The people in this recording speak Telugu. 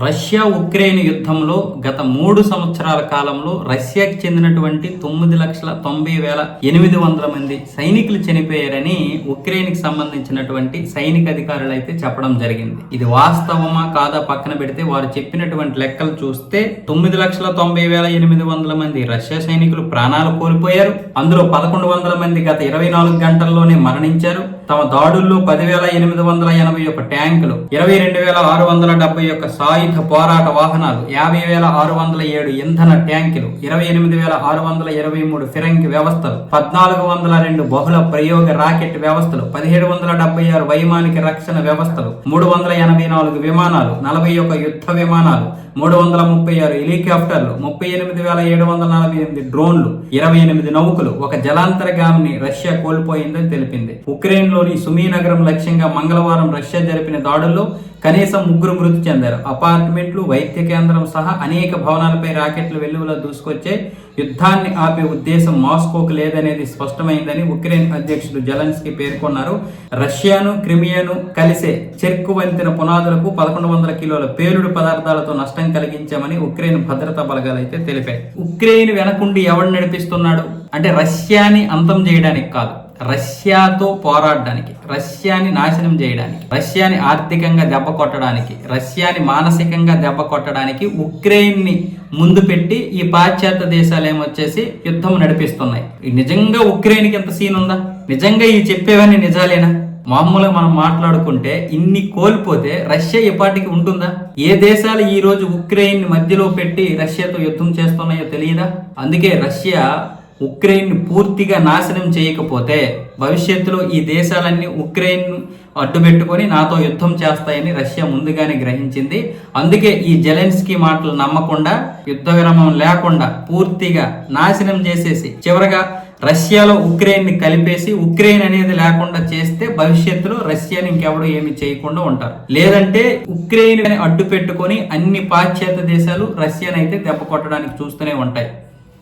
రష్యా ఉక్రెయిన్ యుద్ధంలో గత మూడు సంవత్సరాల కాలంలో రష్యాకి చెందినటువంటి తొమ్మిది లక్షల తొంభై వేల ఎనిమిది వందల మంది సైనికులు చనిపోయారని ఉక్రెయిన్కి సంబంధించినటువంటి సైనిక అధికారులు అయితే చెప్పడం జరిగింది. ఇది వాస్తవమా కాదా పక్కన పెడితే వారు చెప్పినటువంటి లెక్కలు చూస్తే తొమ్మిది లక్షల తొంభై వేల ఎనిమిది వందల మంది రష్యా సైనికులు ప్రాణాలు కోల్పోయారు. అందులో పదకొండు వందల మంది గత ఇరవై నాలుగు గంటల్లోనే మరణించారు. తమ దాడుల్లో పదివేల ఎనిమిది వందల ఎనభై ఒక ట్యాంకులు ఇరవై రెండు వేల ఆరు వందల డెబ్బై ఒక సాయుధ పోరాట వాహనాలు యాభై వేల ఆరు వందల ఏడు ఇంధన ట్యాంకులు ఇరవై ఎనిమిది వేల ఆరు వందల ఇరవై మూడు ఫిరంగి వ్యవస్థలు పద్నాలుగు వందల రెండు బహుళ ప్రయోగ రాకెట్ వ్యవస్థలు పదిహేడు వందల డెబ్బై ఆరు వైమానిక రక్షణ వ్యవస్థలు మూడు వందల ఎనభై నాలుగు విమానాలు నలభై ఒక యుద్ధ విమానాలు మూడు వందల ముప్పై ఆరు హెలికాప్టర్లు ముప్పై ఎనిమిది వేల ఏడు వందల నలభై ఎనిమిది డ్రోన్లు ఇరవై ఎనిమిది నౌకలు ఒక జలాంతరగామిని రష్యా కోల్పోయిందని తెలిపింది. ఉక్రెయిన్ ఉక్రెయిన్లోని సుమీ నగరం లక్ష్యంగా మంగళవారం రష్యా జరిపిన దాడుల్లో కనీసం ముగ్గురు మృతి చెందారు. అపార్ట్మెంట్లు వైద్య కేంద్రం సహా అనేక భవనాలపై రాకెట్లు వెల్లువలో దూసుకొచ్చే యుద్ధాన్ని ఆపే ఉద్దేశం మాస్కోకు లేదనేది స్పష్టమైందని ఉక్రెయిన్ అధ్యక్షుడు జలన్స్కీ పేర్కొన్నారు. రష్యాను క్రిమియాను కలిసే చెర్కు వంతిన పునాదులకు పదకొండు వందల కిలోల పేలుడు పదార్థాలతో నష్టం కలిగించామని ఉక్రెయిన్ భద్రతా బలగాలు అయితే తెలిపాయి. ఉక్రెయిన్ వెనకుండి ఎవడు నడిపిస్తున్నాడు? అంటే రష్యాని అంతం చేయడానికి కాదు. రష్యాతో పోరాడడానికి రష్యాని నాశనం చేయడానికి రష్యాని ఆర్థికంగా దెబ్బ కొట్టడానికి రష్యాని మానసికంగా దెబ్బ కొట్టడానికి ఉక్రెయిన్ని ముందు పెట్టి ఈ పాశ్చాత్య దేశాలు ఏమొచ్చేసి యుద్ధం నడిపిస్తున్నాయి. నిజంగా ఉక్రెయిన్కి ఎంత సీన్ ఉందా? నిజంగా ఈ చెప్పేవన్నీ నిజాలేనా? మామూలుగా మనం మాట్లాడుకుంటే ఇన్ని కోల్పోతే రష్యా ఇప్పటికి ఉంటుందా? ఏ దేశాలు ఈ రోజు ఉక్రెయిన్ మధ్యలో పెట్టి రష్యాతో యుద్ధం చేస్తున్నాయో తెలియదా? అందుకే రష్యా ఉక్రెయిన్ పూర్తిగా నాశనం చేయకపోతే భవిష్యత్తులో ఈ దేశాలన్నీ ఉక్రెయిన్ అడ్డుపెట్టుకొని నాతో యుద్ధం చేస్తాయని రష్యా ముందుగానే గ్రహించింది. అందుకే ఈ జెలెన్స్కీ మాటలు నమ్మకుండా యుద్ధ విరామం లేకుండా పూర్తిగా నాశనం చేసేసి చివరగా రష్యాలో ఉక్రెయిన్ని కలిపేసి ఉక్రెయిన్ అనేది లేకుండా చేస్తే భవిష్యత్తులో రష్యాని ఇంకెవడు ఏమి చేయకుండా ఉంటారు. లేదంటే ఉక్రెయిన్ అడ్డు పెట్టుకొని అన్ని పాశ్చాత్య దేశాలు రష్యానైతే దెబ్బ కొట్టడానికి చూస్తూనే ఉంటాయి.